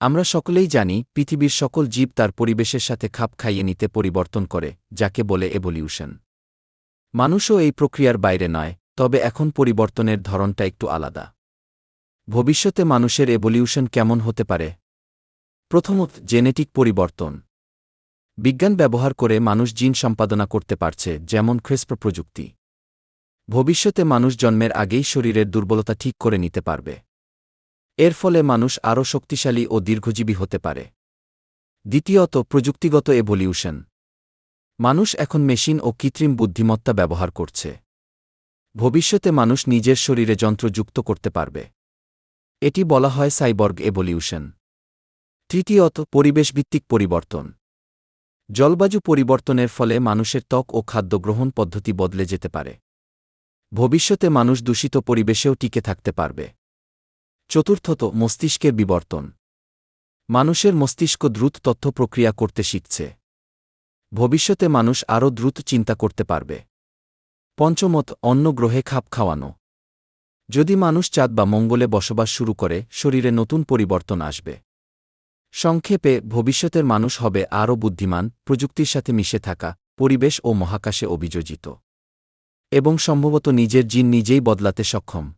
আমরা সকলেই জানি, পৃথিবীর সকল জীব তার পরিবেশের সাথে খাপ খাইয়ে নিতে পরিবর্তন করে, যাকে বলে এভলিউশন মানুষও এই প্রক্রিয়ার বাইরে নয়, তবে এখন পরিবর্তনের ধরনটা একটু আলাদা। ভবিষ্যতে মানুষের এভলিউশন কেমন হতে পারে? প্রথমত জেনেটিক পরিবর্তন। বিজ্ঞান ব্যবহার করে মানুষ জিন সম্পাদনা করতে পারছে, যেমন ক্রেস্প প্রযুক্তি। ভবিষ্যতে মানুষ জন্মের আগেই শরীরের দুর্বলতা ঠিক করে নিতে পারবে। এর ফলে মানুষ আরও শক্তিশালী ও দীর্ঘজীবী হতে পারে। দ্বিতীয়ত, প্রযুক্তিগত এভলিউশন মানুষ এখন মেশিন ও কৃত্রিম বুদ্ধিমত্তা ব্যবহার করছে। ভবিষ্যতে মানুষ নিজের শরীরে যন্ত্র যুক্ত করতে পারবে। এটি বলা হয় সাইবর্গ এভলিউশন তৃতীয়ত, পরিবেশভিত্তিক পরিবর্তন। জলবায়ু পরিবর্তনের ফলে মানুষের ত্বক ও খাদ্য গ্রহণ পদ্ধতি বদলে যেতে পারে। ভবিষ্যতে মানুষ দূষিত পরিবেশেও টিকে থাকতে পারবে। চতুর্থত মস্তিষ্কের বিবর্তন। মানুষের মস্তিষ্ক দ্রুত তথ্য প্রক্রিয়া করতে শিখছে। ভবিষ্যতে মানুষ আরও দ্রুত চিন্তা করতে পারবে। পঞ্চমত অন্য গ্রহে খাপ খাওয়ানো। যদি মানুষ চাঁদ বা মঙ্গলে বসবাস শুরু করে, শরীরে নতুন পরিবর্তন আসবে। সংক্ষেপে, ভবিষ্যতের মানুষ হবে আরও বুদ্ধিমান, প্রযুক্তির সাথে মিশে থাকা, পরিবেশ ও মহাকাশে অভিযোজিত। এবং সম্ভবত নিজের জিন নিজেই বদলাতে সক্ষম।